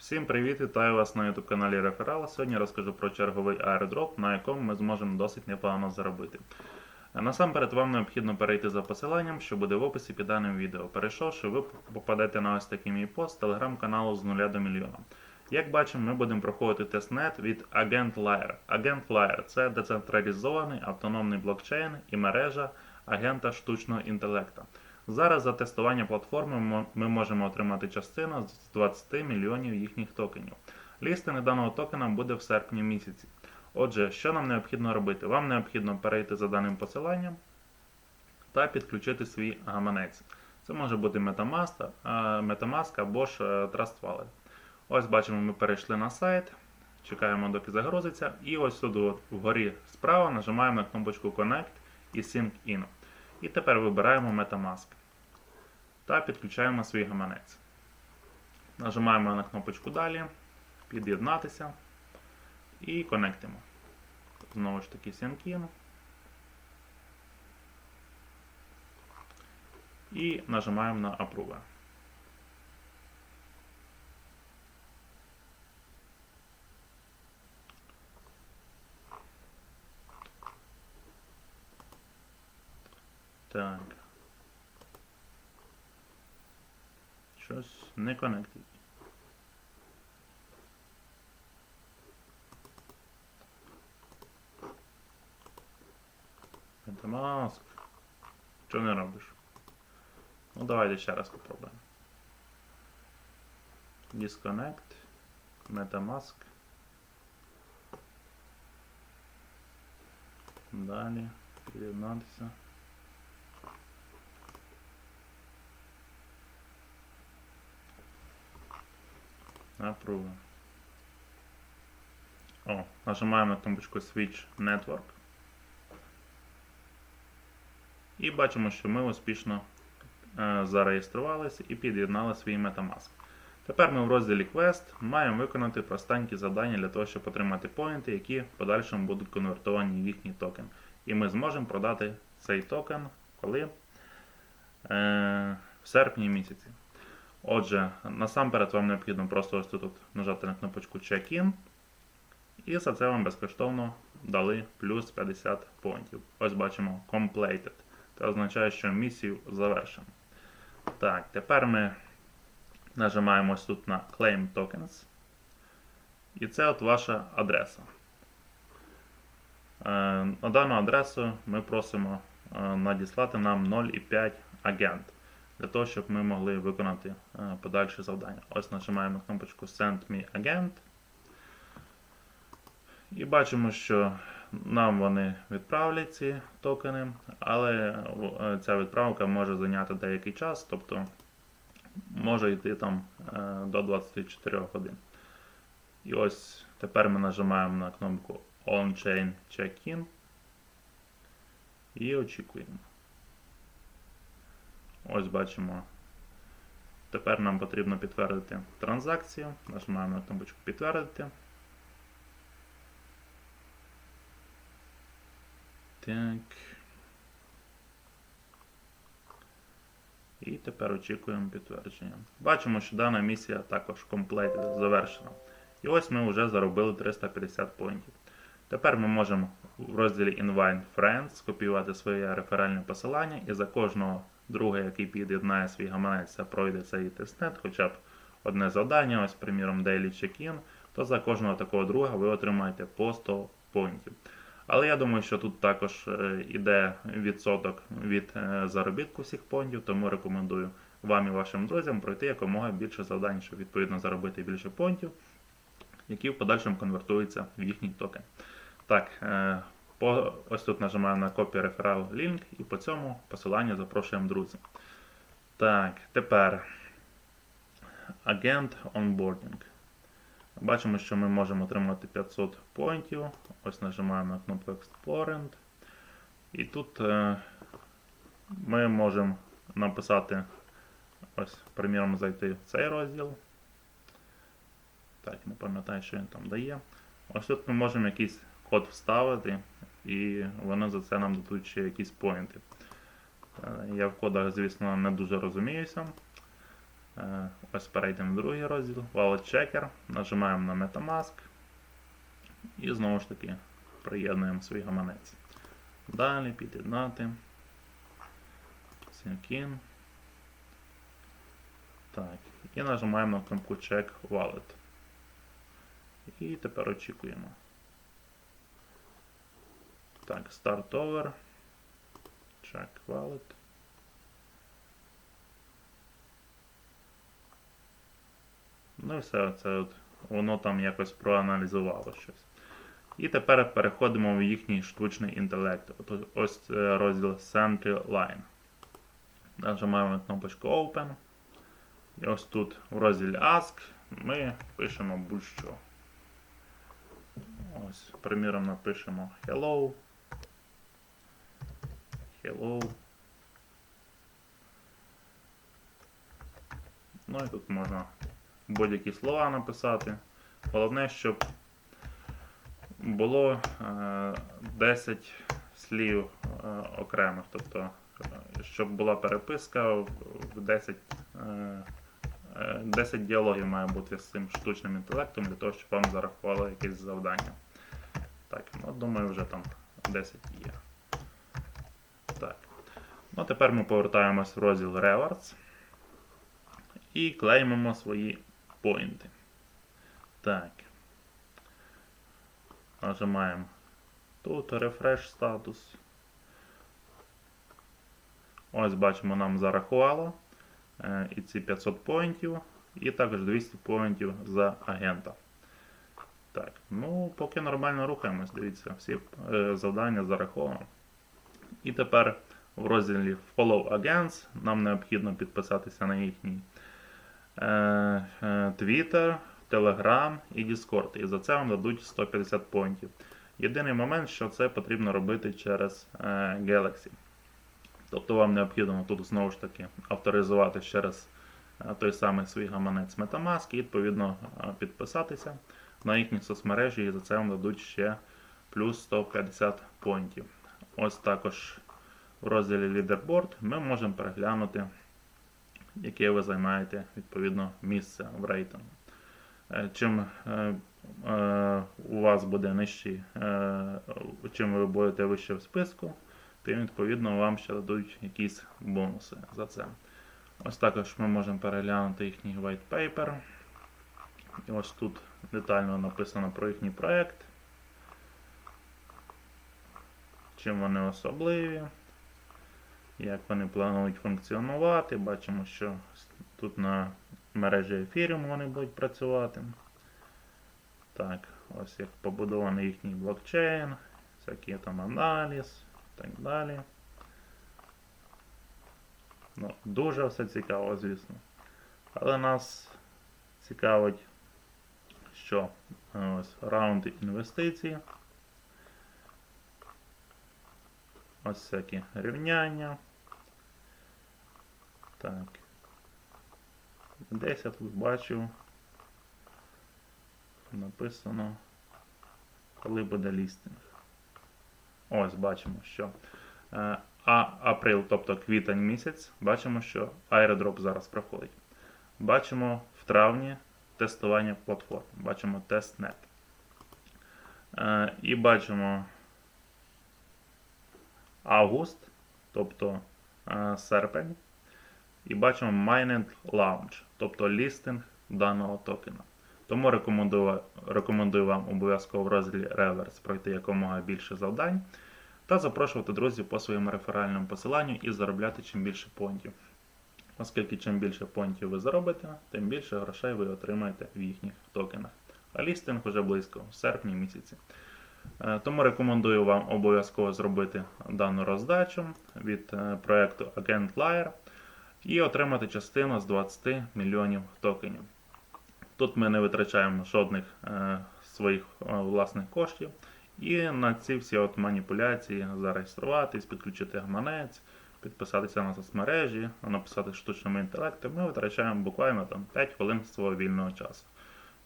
Всім привіт, вітаю вас на YouTube каналі Реферал. Сьогодні розкажу про черговий аеродроп, на якому ми зможемо досить непогано заробити. Насамперед вам необхідно перейти за посиланням, що буде в описі під даним відео. Перейшовши, ви попадете на ось такий мій пост телеграм-каналу з нуля до мільйона. Як бачимо, ми будемо проходити тестнет від Agent Layer. Agent Layer – це децентралізований автономний блокчейн і мережа агента штучного інтелекту. Зараз за тестування платформи ми можемо отримати частину з 20 мільйонів їхніх токенів. Лістинг даного токена буде в серпні місяці. Отже, що нам необхідно робити? Вам необхідно перейти за даним посиланням та підключити свій гаманець. Це може бути Metamask, Metamask або ж е, Trust Wallet. Ось бачимо, ми перейшли на сайт, чекаємо, доки загрузиться, і ось тут вгорі справа нажимаємо на кнопочку Connect і Sync In. І тепер вибираємо Metamask та підключаємо свій гаманець. Нажимаємо на кнопочку Далі, під'єднатися і конектимо. Знову ж таки Sync І нажимаємо на Approve. Так. Щось не конектить. Metamask. Що не робиш? Ну давайте ще раз попробуємо. Disconnect. Metamask. Далі. Під'єднатися. Approve. О, нажимаємо на кнопочку Switch Network. І бачимо, що ми успішно е, зареєструвалися і під'єднали свій Metamask. Тепер ми в розділі Quest маємо виконати простенькі завдання для того, щоб отримати поінти, які в подальшому будуть конвертовані в їхній токен. І ми зможемо продати цей токен коли? Е, в серпні місяці. Отже, насамперед вам необхідно просто ось тут нажати на кнопочку Check-in. І за це вам безкоштовно дали плюс 50 поінтів. Ось бачимо Completed. Це означає, що місію завершено. Так, тепер ми нажимаємо ось тут на Claim Tokens. І це от ваша адреса. Е, На дану адресу ми просимо е, надіслати нам 0,5 агент для того, щоб ми могли виконати е, подальші завдання. Ось нажимаємо на кнопочку Send me agent. І бачимо, що нам вони відправлять ці токени, але е, ця відправка може зайняти деякий час, тобто може йти там е, до 24 годин. І ось тепер ми нажимаємо на кнопку On-Chain Check-in і очікуємо. Ось бачимо. Тепер нам потрібно підтвердити транзакцію. Нажимаємо на кнопочку підтвердити. Так. І тепер очікуємо підтвердження. Бачимо, що дана місія також completed, завершена. І ось ми вже заробили 350 поінтів. Тепер ми можемо в розділі Invite Friends скопіювати своє реферальне посилання і за кожного друга, який під'єднає свій гаманець та пройде цей тестнет, хоча б одне завдання, ось, приміром, Daily Check-in, то за кожного такого друга ви отримаєте по 100 поінтів. Але я думаю, що тут також е, іде відсоток від е, заробітку всіх поінтів, тому рекомендую вам і вашим друзям пройти якомога більше завдань, щоб відповідно заробити більше поінтів, які в подальшому конвертуються в їхній токен. Так, е, по, ось тут нажимаємо на Copy Referral Link і по цьому посиланню запрошуємо друзів. Так, тепер агент онбордінг. Бачимо, що ми можемо отримати 500 поінтів. Ось нажимаємо на кнопку Explorant. І тут е, ми можемо написати, ось, приміром, зайти в цей розділ. Так, не пам'ятаю, що він там дає. Ось тут ми можемо якийсь код вставити, і вони за це нам дадуть ще якісь поінти. Е, Я в кодах, звісно, не дуже розуміюся. Е, Ось перейдемо в другий розділ. Wallet Checker. Нажимаємо на Metamask. І знову ж таки приєднуємо свій гаманець. Далі під'єднати. Sync Так. І нажимаємо на кнопку Check Wallet. І тепер очікуємо. Так, Start Over. Check Wallet. Ну і все, це от, воно там якось проаналізувало щось. І тепер переходимо в їхній штучний інтелект. От, ось розділ Central Line. Нажимаємо на кнопочку Open. І ось тут в розділі Ask ми пишемо будь-що. Ось, приміром, напишемо Hello. Hello. Ну і тут можна будь-які слова написати. Головне, щоб було е, 10 слів е, окремих, тобто, е, щоб була переписка в в 10, е, е, 10 діалогів має бути з цим штучним інтелектом для того, щоб вам зарахувало якесь завдання. Так, ну думаю, вже там 10 є. Так. Ну, тепер ми повертаємось в розділ Rewards і клеймимо свої поінти. Так. Нажимаємо тут Refresh статус. Ось бачимо, нам зарахувало е, і ці 500 поінтів, і також 200 поінтів за агента. Так, ну поки нормально рухаємось, дивіться, всі е, завдання зараховано. І тепер в розділі Follow Agents нам необхідно підписатися на їхній е, е, Twitter, Telegram і Discord. І за це вам дадуть 150 поінтів. Єдиний момент, що це потрібно робити через е, Galaxy. Тобто вам необхідно тут знову ж таки авторизувати через той самий свій гаманець Metamask і відповідно підписатися на їхні соцмережі, і за це вам дадуть ще плюс 150 поінтів. Ось також в розділі Leaderboard ми можемо переглянути, яке ви займаєте відповідно місце в рейтингу. Е, Чим е, е, у вас буде нижчий, чим ви будете вище в списку, тим відповідно вам ще дадуть якісь бонуси за це. Ось також ми можемо переглянути їхній white paper. І ось тут детально написано про їхній проект. Чим вони особливі, як вони планують функціонувати. Бачимо, що тут на мережі Ethereum вони будуть працювати. Так, ось як побудований їхній блокчейн, всякий там аналіз і так далі. Ну, дуже все цікаво, звісно. Але нас цікавить, що ось раунди інвестицій. Ось всякі рівняння. Так. Десь я тут бачив. Написано, коли буде лістинг. Ось бачимо, що е, а април, тобто квітень місяць, бачимо, що аеродроп зараз проходить. Бачимо в травні тестування платформ. Бачимо тестнет. Е, і бачимо август, тобто е, серпень. І бачимо Mined Launch, тобто лістинг даного токена. Тому рекомендую, рекомендую вам обов'язково в розділі Reverse пройти якомога більше завдань та запрошувати друзів по своєму реферальному посиланню і заробляти чим більше понтів. Оскільки чим більше понтів ви заробите, тим більше грошей ви отримаєте в їхніх токенах. А лістинг уже близько в серпні місяці. Е, Тому рекомендую вам обов'язково зробити дану роздачу від е, проекту Agent і отримати частину з 20 мільйонів токенів. Тут ми не витрачаємо жодних е, своїх власних коштів. І на ці всі от маніпуляції зареєструватись, підключити гаманець, підписатися на соцмережі, написати штучному інтелекту, ми витрачаємо буквально там 5 хвилин свого вільного часу.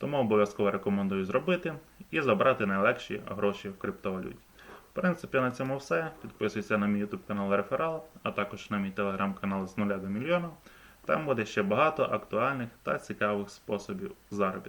Тому обов'язково рекомендую зробити і забрати найлегші гроші в криптовалюті. В принципі, на цьому все. Підписуйся на мій YouTube канал Реферал, а також на мій телеграм-канал з нуля до мільйона. Там буде ще багато актуальних та цікавих способів заробітку.